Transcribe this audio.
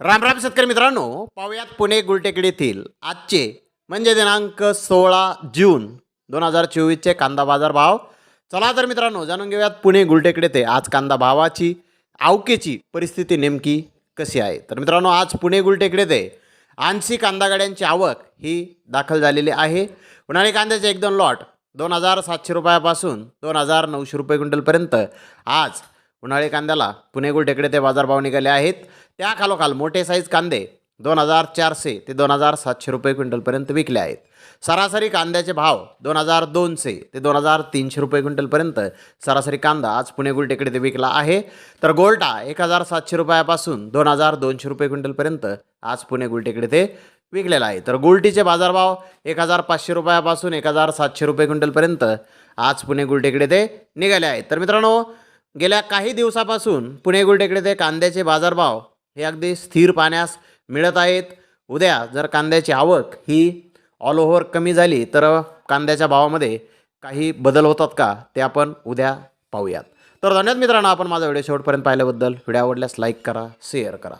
राम राम शेतकरी मित्रांनो पाहुयात पुणे गुलटेकडी येथील आजचे म्हणजे दिनांक सोळा जून दोन हजार चोवीसचे कांदा बाजार भाव. चला तर मित्रांनो जाणून घेऊयात पुणे गुलटेकडे ते आज कांदा भावाची आवकेची परिस्थिती नेमकी कशी आहे. तर मित्रांनो आज पुणे गुलटेकडे ते ऐंशी कांदा गाड्यांची आवक ही दाखल झालेली आहे. उन्हाळी कांद्याचे एक दोन लॉट दोन हजार सातशे रुपयापासून दोन हजार नऊशे रुपये क्विंटलपर्यंत आज उन्हाळी कांद्याला पुणे गुलटेकडे ते बाजारभाव निघाले आहेत. त्या खालोखाल मोठे साईज कांदे दोन हजार चारशे ते दोन हजार सातशे रुपये क्विंटलपर्यंत विकले आहेत. सरासरी कांद्याचे भाव दोन हजार दोनशे ते दोन हजार तीनशे रुपये क्विंटलपर्यंत सरासरी कांदा आज पुणे गुलटेकडे ते विकला आहे. तर गोल्टा एक हजार सातशे रुपयापासून दोन हजार दोनशे रुपये क्विंटलपर्यंत आज पुणे गुलटेकडे ते विकलेला आहे. तर गुलटीचे बाजारभाव एक हजार पाचशे रुपयापासून एक हजार सातशे रुपये क्विंटलपर्यंत आज पुणे गुलटेकडे ते निघाले आहेत. तर मित्रांनो गेल्या काही दिवसापासून पुणे गुलटेकडे ते कांद्याचे बाजारभाव हे अगदी स्थिर पाहण्यास मिळत आहेत. उद्या जर कांद्याची आवक ही ऑल ओव्हर कमी झाली तर कांद्याच्या भावामध्ये काही बदल होतात का ते आपण उद्या पाहूयात. तर धन्यवाद मित्रांनो आपण माझा व्हिडिओ शेवटपर्यंत पाहिल्याबद्दल. व्हिडिओ आवडल्यास लाईक करा शेअर करा.